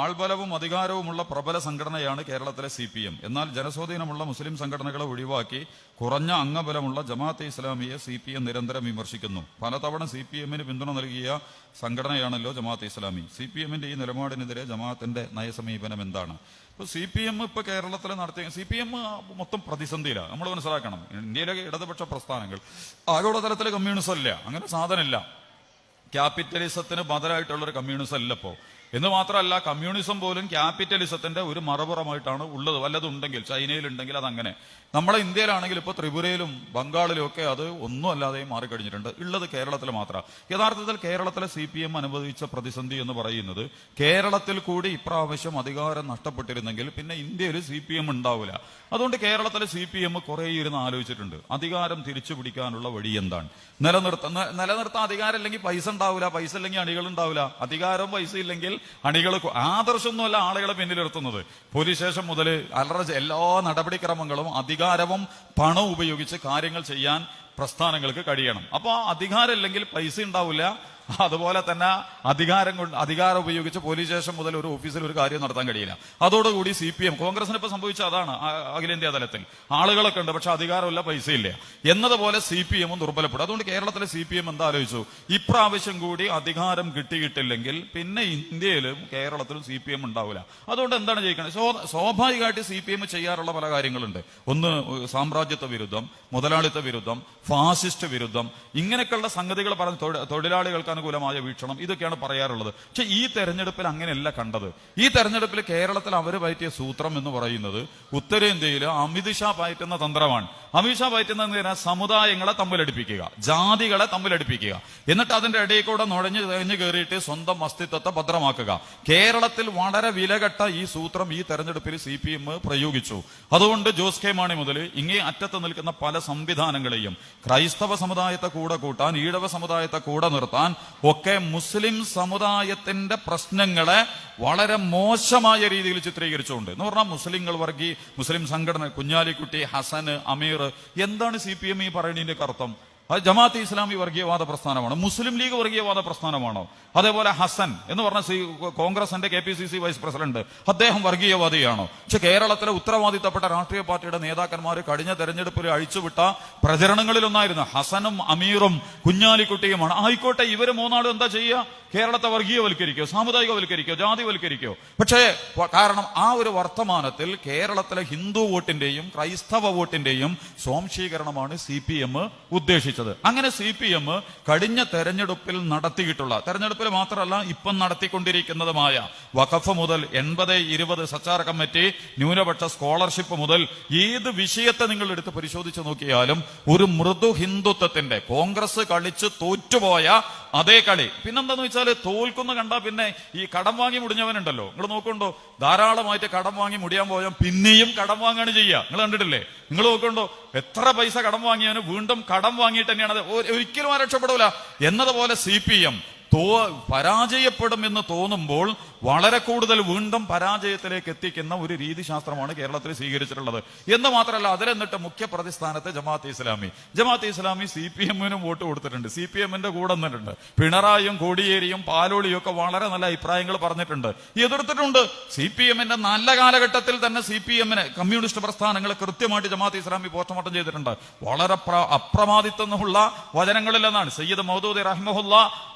ആൾബലവും അധികാരവുമുള്ള പ്രബല സംഘടനയാണ് കേരളത്തിലെ സി പി എം എന്നാൽ ജനസ്വാധീനമുള്ള മുസ്ലിം സംഘടനകളെ ഒഴിവാക്കി കുറഞ്ഞ അംഗബലമുള്ള ജമാഅത്തെ ഇസ്ലാമിയെ സി പി എം നിരന്തരം വിമർശിക്കുന്നു. പലതവണ സി പി എമ്മിന് പിന്തുണ നൽകിയ സംഘടനയാണല്ലോ ജമാഅത്തെ ഇസ്ലാമി. സി പി എമ്മിന്റെ ഈ നിലപാടിനെതിരെ ജമാഅത്തിന്റെ നയസമീപനം എന്താണ്? ഇപ്പൊ സി പി എം ഇപ്പൊ കേരളത്തിൽ നടത്തിയ സി പി എം മൊത്തം പ്രതിസന്ധിയിലാണ് നമ്മൾ മനസ്സിലാക്കണം. ഇന്ത്യയിലെ ഇടതുപക്ഷ പ്രസ്ഥാനങ്ങൾ ആഗോളതലത്തിൽ കമ്മ്യൂണിസം അല്ല അങ്ങനെ സാധനമില്ല. ക്യാപിറ്റലിസത്തിന് ബദലായിട്ടുള്ള ഒരു കമ്മ്യൂണിസം അല്ല ഇപ്പോ. എന്ന് മാത്രമല്ല കമ്മ്യൂണിസം പോലും ക്യാപിറ്റലിസത്തിന്റെ ഒരു മറുപുറമായിട്ടാണ് ഉള്ളത്. വല്ലതുണ്ടെങ്കിൽ ചൈനയിലുണ്ടെങ്കിൽ അതങ്ങനെ. നമ്മളെ ഇന്ത്യയിലാണെങ്കിൽ ഇപ്പോൾ ത്രിപുരയിലും ബംഗാളിലും ഒക്കെ അത് ഒന്നും അല്ലാതെ മാറിക്കഴിഞ്ഞിട്ടുണ്ട്. ഉള്ളത് കേരളത്തിൽ മാത്രമാണ് യഥാർത്ഥത്തിൽ കേരളത്തിലെ സി പി എം അനുഭവിച്ച പ്രതിസന്ധി എന്ന് പറയുന്നത് കേരളത്തിൽ കൂടി ഇപ്രാവശ്യം അധികാരം നഷ്ടപ്പെട്ടിരുന്നെങ്കിൽ പിന്നെ ഇന്ത്യയിൽ സി പി എം ഉണ്ടാവില്ല. അതുകൊണ്ട് കേരളത്തിലെ സി പി എം കുറെ ഇരുന്ന് ആലോചിച്ചിട്ടുണ്ട്. അധികാരം തിരിച്ചു പിടിക്കാനുള്ള വഴി എന്താണ്? നിലനിർത്ത നിലനിർത്താൻ അധികാരം ഇല്ലെങ്കിൽ പൈസ ഉണ്ടാവില്ല. പൈസ ഇല്ലെങ്കിൽ അണികൾ ഉണ്ടാവില്ല. അധികാരം പൈസ ഇല്ലെങ്കിൽ അണികൾ ആദർശമൊന്നുമല്ല ആളുകളെ പിന്നിലിർത്തുന്നത് പോലീസ് സ്റ്റേഷൻ മുതൽ അലറ എല്ലാ നടപടിക്രമങ്ങളും അധികാരവും പണവും ഉപയോഗിച്ച് കാര്യങ്ങൾ ചെയ്യാൻ പ്രസ്ഥാനങ്ങൾക്ക് കഴിയണം. അപ്പൊ അധികാരം ഇല്ലെങ്കിൽ പൈസ ഉണ്ടാവില്ല അതുപോലെ തന്നെ അധികാരം കൊണ്ട് അധികാരം ഉപയോഗിച്ച് പോലീസ് സ്റ്റേഷൻ മുതൽ ഒരു ഓഫീസിൽ ഒരു കാര്യം നടത്താൻ കഴിയില്ല. അതോടുകൂടി സി പി എം കോൺഗ്രസിന് ഇപ്പൊ സംഭവിച്ച അതാണ് അഖിലേന്ത്യാ തലത്തിൽ. ആളുകളൊക്കെ ഉണ്ട് പക്ഷെ അധികാരമില്ല പൈസ ഇല്ല എന്നതുപോലെ സി പി എമ്മും ദുർബലപ്പെടും. അതുകൊണ്ട് കേരളത്തിലെ സി പി എം എന്താ ആലോചിച്ചു? ഇപ്രാവശ്യം കൂടി അധികാരം കിട്ടിയിട്ടില്ലെങ്കിൽ പിന്നെ ഇന്ത്യയിലും കേരളത്തിലും സി പി എം ഉണ്ടാവില്ല. അതുകൊണ്ട് എന്താണ് ചെയ്യിക്കുന്നത് സ്വ- സ്വാഭാവികമായിട്ട് സി പി എം ചെയ്യാറുള്ള പല കാര്യങ്ങളുണ്ട്. ഒന്ന് സാമ്രാജ്യത്വ വിരുദ്ധം മുതലാളിത്ത വിരുദ്ധം ഫാസിസ്റ്റ് വിരുദ്ധം ഇങ്ങനെയൊക്കെയുള്ള സംഗതികൾ പറഞ്ഞ് തൊഴി- തൊഴിലാളികൾക്ക് അനുകൂലമായ വീക്ഷണം ഇതൊക്കെയാണ് പറയാറുള്ളത്. പക്ഷെ ഈ തെരഞ്ഞെടുപ്പിൽ അങ്ങനെയല്ല കണ്ടത്. ഈ തെരഞ്ഞെടുപ്പിൽ കേരളത്തിൽ അവർ പയറ്റിയ സൂത്രം എന്ന് പറയുന്നത് ഉത്തരേന്ത്യയിൽ അമിത് ഷാ പയറ്റുന്ന തന്ത്രമാണ്. അമിത് ഷാ പയറ്റുന്ന? സമുദായങ്ങളെ തമ്മിലടിപ്പിക്കുക. ജാതികളെ തമ്മിലടിപ്പിക്കുക. എന്നിട്ട് അതിന്റെ ഇടയിൽ കൂടെ നുഴഞ്ഞു കഴിഞ്ഞു കയറിയിട്ട് സ്വന്തം അസ്തിത്വത്തെ ഭദ്രമാക്കുക. കേരളത്തിൽ വളരെ വിലകെട്ട ഈ സൂത്രം ഈ തെരഞ്ഞെടുപ്പിൽ സി പി എം പ്രയോഗിച്ചു. അതുകൊണ്ട് ജോസ് കെ മാണി മുതൽ ഇങ്ങേ അറ്റത്ത് നിൽക്കുന്ന പല സംവിധാനങ്ങളെയും ക്രൈസ്തവ സമുദായത്തെ കൂടെ കൂട്ടാൻ ഈഴവ സമുദായത്തെ കൂടെ നിർത്താൻ ഒക്കെ മുസ്ലിം സമുദായത്തിന്റെ പ്രശ്നങ്ങളെ വളരെ മോശമായ രീതിയിൽ ചിത്രീകരിച്ചുകൊണ്ട്. എന്ന് പറഞ്ഞാൽ മുസ്ലിങ്ങൾ വർഗീ മുസ്ലിം സംഘടന കുഞ്ഞാലിക്കുട്ടി ഹസന് അമീർ എന്താണ് സി പി എം ഈ പറയുന്നതിന്റെ അർത്ഥം അത് ജമാഅത്ത് ഇസ്ലാമി വർഗീയവാദ പ്രസ്ഥാനമാണ്. മുസ്ലിം ലീഗ് വർഗീയവാദ പ്രസ്ഥാനമാണോ? അതേപോലെ ഹസൻ എന്ന് പറഞ്ഞ സി കോൺഗ്രസിന്റെ K P C C vice president അദ്ദേഹം വർഗീയവാദിയാണോ? പക്ഷെ കേരളത്തിലെ ഉത്തരവാദിത്തപ്പെട്ട രാഷ്ട്രീയ പാർട്ടിയുടെ നേതാക്കന്മാർ കഴിഞ്ഞ തെരഞ്ഞെടുപ്പിൽ അഴിച്ചുവിട്ട പ്രചരണങ്ങളിലൊന്നായിരുന്നു ഹസനും അമീറും കുഞ്ഞാലിക്കുട്ടിയുമാണ്. ആയിക്കോട്ടെ ഇവർ മൂന്നാളും എന്താ ചെയ്യുക? കേരളത്തെ വർഗീയവൽക്കരിക്കോ സാമുദായികവൽക്കരിക്കോ ജാതിവൽക്കരിക്കോ? പക്ഷേ കാരണം ആ ഒരു വർത്തമാനത്തിൽ കേരളത്തിലെ ഹിന്ദു വോട്ടിന്റെയും ക്രൈസ്തവ വോട്ടിന്റെയും സ്വാംശീകരണമാണ് സി പി എം ഉദ്ദേശിച്ചത്. അങ്ങനെ സി പി എം കഴിഞ്ഞ തെരഞ്ഞെടുപ്പിൽ നടത്തിയിട്ടുള്ള തെരഞ്ഞെടുപ്പിൽ മാത്രമല്ല ഇപ്പം നടത്തിക്കൊണ്ടിരിക്കുന്നതുമായ വഖഫ് മുതൽ എൺപത് ഇരുപത് സച്ചാർ കമ്മിറ്റി ന്യൂനപക്ഷ സ്കോളർഷിപ്പ് മുതൽ ഏത് വിഷയത്തെ നിങ്ങൾ എടുത്ത് പരിശോധിച്ച് നോക്കിയാലും ഒരു മൃദു ഹിന്ദുത്വത്തിന്റെ കോൺഗ്രസ് കളിച്ച് തോറ്റുപോയ അതേ കളി. പിന്നെന്താന്ന് വെച്ചാൽ തോൽക്കുന്ന കണ്ടാ പിന്നെ ഈ കടം വാങ്ങി മുടിഞ്ഞവനുണ്ടല്ലോ. നിങ്ങൾ നോക്കണ്ടോ ധാരാളമായിട്ട് കടം വാങ്ങി മുടിയാൻ പോയാൽ പിന്നെയും കടം വാങ്ങാണ് ചെയ്യുക നിങ്ങൾ കണ്ടിട്ടില്ലേ? നിങ്ങൾ നോക്കണ്ടോ എത്ര പൈസ കടം വാങ്ങിയവന് വീണ്ടും കടം വാങ്ങിയിട്ട് തന്നെയാണ് ഒരിക്കലും ആ രക്ഷപ്പെടൂല. എന്നതുപോലെ സി പി എം തോ പരാജയപ്പെടും എന്ന് തോന്നുമ്പോൾ വളരെ കൂടുതൽ വീണ്ടും പരാജയത്തിലേക്ക് എത്തിക്കുന്ന ഒരു രീതിശാസ്ത്രമാണ് കേരളത്തിൽ സ്വീകരിച്ചിട്ടുള്ളത്. എന്ന് മാത്രമല്ല അതിലെന്നിട്ട് മുഖ്യ പ്രതിസ്ഥാനത്ത് ജമാഅത്ത് ഇസ്ലാമി. ജമാഅത്ത് ഇസ്ലാമി സി പി എമ്മിനും വോട്ട് കൊടുത്തിട്ടുണ്ട്. സി പി എമ്മിന്റെ കൂടെ നിന്നിട്ടുണ്ട്. പിണറായിയും കോടിയേരിയും പാലോളിയും ഒക്കെ വളരെ നല്ല അഭിപ്രായങ്ങൾ പറഞ്ഞിട്ടുണ്ട്. എതിർത്തിട്ടുണ്ട്. സി പി എമ്മിന്റെ നല്ല കാലഘട്ടത്തിൽ തന്നെ സി പി എമ്മിന് കമ്മ്യൂണിസ്റ്റ് പ്രസ്ഥാനങ്ങൾ കൃത്യമായിട്ട് ജമാഅത്ത് ഇസ്ലാമി പോസ്റ്റ്മോർട്ടം ചെയ്തിട്ടുണ്ട്. വളരെ അപ്രമാദിത്വമുള്ള വചനങ്ങളിൽ നിന്നാണ് സയ്യിദ് മൗദൂദ് റഹ്മഹുല്ല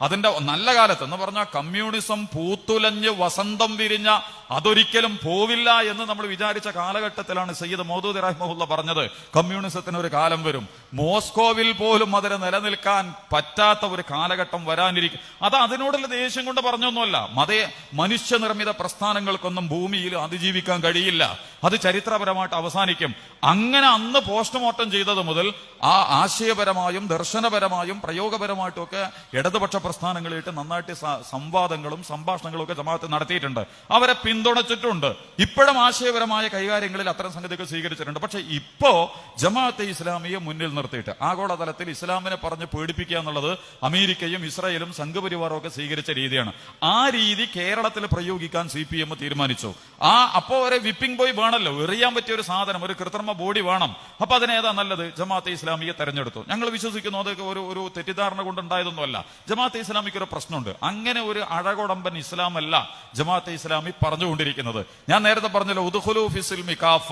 അതിന്റെ നല്ല കാലത്ത് എന്ന് പറഞ്ഞാൽ കമ്മ്യൂണിസം പൂത്തുലഞ്ഞ് വസന്തം വിരിഞ്ഞ അതൊരിക്കലും പോവില്ല എന്ന് നമ്മൾ വിചാരിച്ച കാലഘട്ടത്തിലാണ് സയ്യിദ് മോദൂദ് റഹ്മുല്ല പറഞ്ഞത്. കമ്മ്യൂണിസത്തിന് ഒരു കാലം വരും. മോസ്കോവിൽ പോലും അതിന് നിലനിൽക്കാൻ പറ്റാത്ത ഒരു കാലഘട്ടം വരാനിരിക്കും. അത് അതിനോടുള്ള ദേഷ്യം കൊണ്ട് പറഞ്ഞൊന്നുമല്ല. മതേ മനുഷ്യനിർമ്മിത പ്രസ്ഥാനങ്ങൾക്കൊന്നും ഭൂമിയിൽ അതിജീവിക്കാൻ കഴിയില്ല. അത് ചരിത്രപരമായിട്ട് അവസാനിക്കും. അങ്ങനെ അന്ന് പോസ്റ്റ്മോർട്ടം ചെയ്തത് മുതൽ ആ ആശയപരമായും ദർശനപരമായും പ്രയോഗപരമായിട്ടും ഒക്കെ ഇടതുപക്ഷ പ്രസ്ഥാനങ്ങളായിട്ട് നന്നായിട്ട് സംവാദങ്ങളും സംഭാഷണങ്ങളും ഒക്കെ ജമാഅത്ത് നടത്തിയിട്ടുണ്ട്. അവരെ പിന്തുണച്ചിട്ടുണ്ട്. ഇപ്പോഴും ആശയപരമായ കൈകാര്യങ്ങളിൽ അത്തരം സംഗതികൾ സ്വീകരിച്ചിട്ടുണ്ട്. പക്ഷെ ഇപ്പോ ജമാഅത്തെ ഇസ്ലാമിയെ മുന്നിൽ നിർത്തിയിട്ട് ആഗോളതലത്തിൽ ഇസ്ലാമിനെ പറഞ്ഞ് പേടിപ്പിക്കുക എന്നുള്ളത് അമേരിക്കയും ഇസ്രായേലും സംഘപരിവാറും ഒക്കെ സ്വീകരിച്ച രീതിയാണ്. ആ രീതി കേരളത്തിൽ പ്രയോഗിക്കാൻ സി പി എം തീരുമാനിച്ചു. ആ അപ്പോ ഒരു വിപ്പിംഗ് ബോയ് വേണല്ലോ. എറിയാൻ പറ്റിയ ഒരു സാധനം ഒരു കൃത്രിമ ബോഡി വേണം. അപ്പൊ അതിനേതാ നല്ലത്? ജമാഅത്തെ ഇസ്ലാം ഇസ്ലാമിയെ തെരഞ്ഞെടുത്തു. ഞങ്ങൾ വിശ്വസിക്കുന്നു അതൊക്കെ ഒരു ഒരു തെറ്റിദ്ധാരണ കൊണ്ടുണ്ടായതൊന്നുമല്ല. ജമാഅത്തെ ഇസ്ലാമിക്ക് ഒരു പ്രശ്നമുണ്ട്. അങ്ങനെ ഒരു അഴകൊടമ്പൻ ഇസ്ലാം അല്ല ജമാഅത്തെ ഇസ്ലാമി പറഞ്ഞുകൊണ്ടിരിക്കുന്നത്. ഞാൻ നേരത്തെ പറഞ്ഞല്ലോ ഉദുഹുലു ഫിസിൽമി കാഫ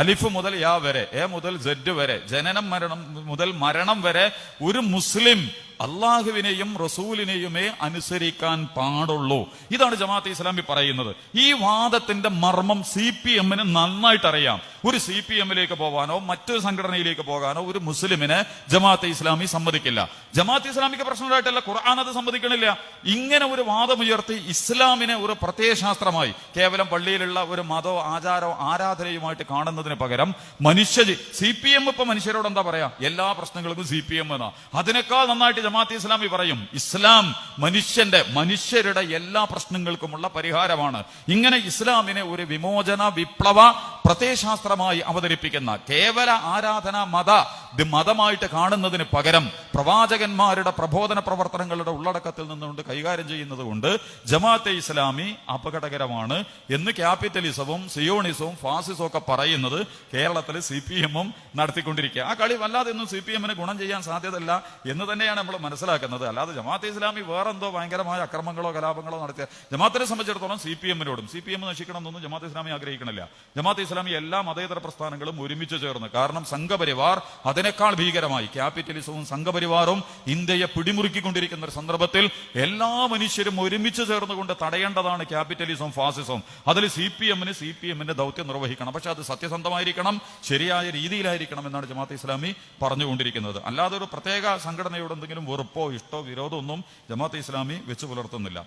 അലിഫ് മുതൽ യാ വരെ എ മുതൽ ജഡ് വരെ ജനനം മരണം മുതൽ മരണം വരെ ഒരു മുസ്ലിം അള്ളാഹുവിനെയും റസൂലിനെയുമേ അനുസരിക്കാൻ പാടുള്ളൂ. ഇതാണ് ജമാഅത്തെ ഇസ്ലാമി പറയുന്നത്. ഈ വാദത്തിന്റെ മർമ്മം സി പി എമ്മിന് നന്നായിട്ട് അറിയാം ഒരു സി പി എമ്മിലേക്ക് പോകാനോ മറ്റൊരു സംഘടനയിലേക്ക് പോകാനോ ഒരു മുസ്ലിമിനെ ജമാഅത്ത് ഇസ്ലാമി സമ്മതിക്കില്ല. ജമാഅത്ത് ഇസ്ലാമിക്ക് പ്രശ്നമായിട്ടല്ല ഖുർആൻ അത് സമ്മതിക്കണില്ല. ഇങ്ങനെ ഒരു വാദമുയർത്തി ഇസ്ലാമിനെ ഒരു പ്രത്യയശാസ്ത്രമായി കേവലം പള്ളിയിലുള്ള ഒരു മതോ ആചാരോ ആരാധനയുമായിട്ട് കാണുന്നതിന് പകരം മനുഷ്യ സി പി എം ഇപ്പൊ മനുഷ്യരോട് എന്താ പറയാ? എല്ലാ പ്രശ്നങ്ങൾക്കും സി പി എം എന്നാ. അതിനേക്കാൾ നന്നായിട്ട് ജമാഅത്ത് ഇസ്ലാമി പറയും ഇസ്ലാം മനുഷ്യന്റെ മനുഷ്യരുടെ എല്ലാ പ്രശ്നങ്ങൾക്കുമുള്ള പരിഹാരമാണ്. ഇങ്ങനെ ഇസ്ലാമിനെ ഒരു വിമോചന വിപ്ലവ പ്രത്യയശാസ്ത്രമായി അവതരിപ്പിക്കുന്ന കേവല ആരാധന മത മതമായിട്ട് കാണുന്നതിന് പകരം പ്രവാചകന്മാരുടെ പ്രബോധന പ്രവർത്തനങ്ങളുടെ ഉള്ളടക്കത്തിൽ നിന്നുകൊണ്ട് കൈകാര്യം ചെയ്യുന്നത് കൊണ്ട് ജമാഅത്തെ ഇസ്ലാമി അപകടകരമാണ് എന്ന് ക്യാപിറ്റലിസവും സിയോണിസവും ഫാസിസവും ഒക്കെ പറയുന്നത് കേരളത്തിൽ സി പി എമ്മും നടത്തിക്കൊണ്ടിരിക്കുക. ആ കളി വല്ലാതെ ഒന്നും സി പി എമ്മിന് ഗുണം ചെയ്യാൻ സാധ്യതയല്ല എന്ന് തന്നെയാണ് നമ്മൾ മനസ്സിലാക്കുന്നത്. അല്ലാതെ ജമാഅത്തെ ഇസ്ലാമി വേറെന്തോ ഭയങ്കരമായ അക്രമങ്ങളോ കലാപങ്ങളോ നടത്തിയ ജമാഅത്തിനെ സംബന്ധിച്ചിടത്തോളം സി പി എമ്മിനോടും സി പി എം നശിക്കണം എന്നൊന്നും ജമാഅത്ത് ഇസ്ലാമി ആഗ്രഹിക്കണില്ല. ജമാഅത്ത് ഇസ്ലാമി എല്ലാ മതേതര പ്രസ്ഥാനങ്ങളും ഒരുമിച്ച് ചേർന്ന് കാരണം സംഘപരിവാർ അതിനേക്കാൾ ഭീകരമായി. ക്യാപിറ്റലിസവും സംഘപരിവാറും ഇന്ത്യയെ പിടിമുറുക്കിക്കൊണ്ടിരിക്കുന്ന ഒരു സന്ദർഭത്തിൽ എല്ലാ മനുഷ്യരും ഒരുമിച്ച് ചേർന്നുകൊണ്ട് തടയേണ്ടതാണ് ക്യാപിറ്റലിസം ഫാസിസം. അതിൽ സി പി എമ്മിന് സി പി എമ്മിന്റെ ദൗത്യം നിർവഹിക്കണം. പക്ഷെ അത് സത്യസന്ധമായിരിക്കണം ശരിയായ രീതിയിലായിരിക്കണം എന്നാണ് ജമാഅത്ത് ഇസ്ലാമി പറഞ്ഞുകൊണ്ടിരിക്കുന്നത്. അല്ലാതെ ഒരു പ്രത്യേക സംഘടനയോട് എന്തെങ്കിലും വെറുപ്പോ ഇഷ്ടോ വിരോധമൊന്നും ജമാഅത്ത് ഇസ്ലാമി വെച്ച് പുലർത്തുന്നില്ല.